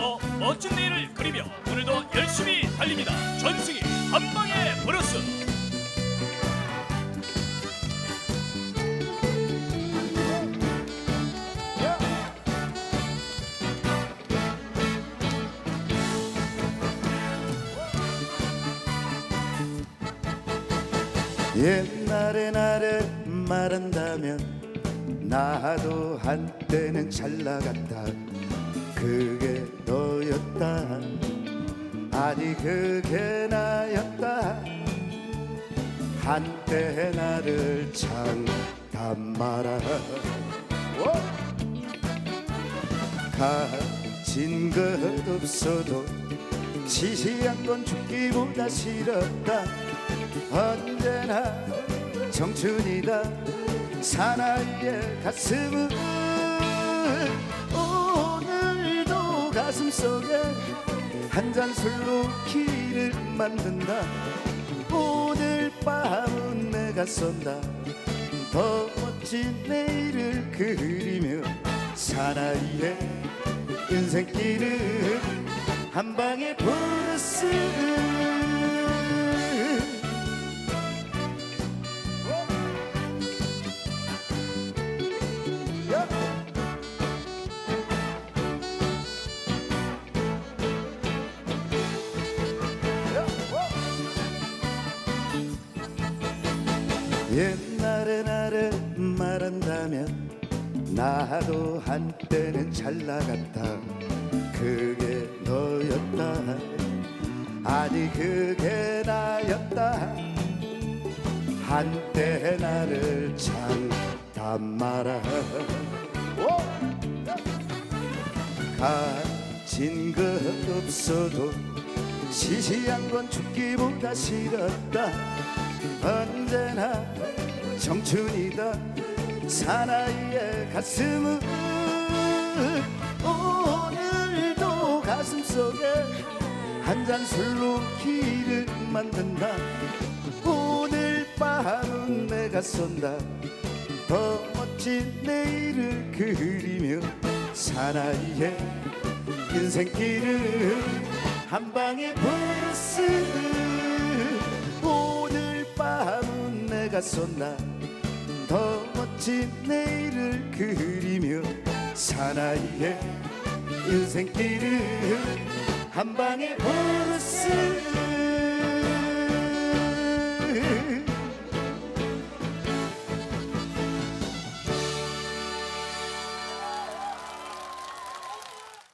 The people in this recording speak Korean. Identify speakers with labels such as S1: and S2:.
S1: 더 멋진 내일을 그리며 오늘도 열심히 달립니다. 전승이 한방의 브루스.
S2: 옛날에 나를 말한다면 나도 한때는 잘 나갔다 그게 너였다. 아니 그게 나였다. 한때 나를 장담 마라 가진 것 없어도 지시한 건 죽기보다 싫었다. 언제나 청춘이다. 사나이의 오늘도 가슴속에 한 잔 술로 길을 만든다. 오늘 밤은 내가 쏜다. 더 멋진 내일을 그리며 사나이의 인생길을 한 방에 브루스 옛날에 나를 말한다면 나도 한때는 잘 나갔다. 그게 너였다. 아니 그게 나였다. 한때 나를 장담 마라 가진 것 없어도 시시한 건 죽기보다 싫었다 언제나 청춘이다. 사나이의 가슴은 오늘도 가슴 속에 한 잔 술로 길을 만든다. 오늘 밤은 내가 쏜다. 더 멋진 내일을 그리며 사나이의 인생길을 한 방에 오 쏜다 더 멋진 내일을 그리며 사나이의 인생길을 한 방에 브루스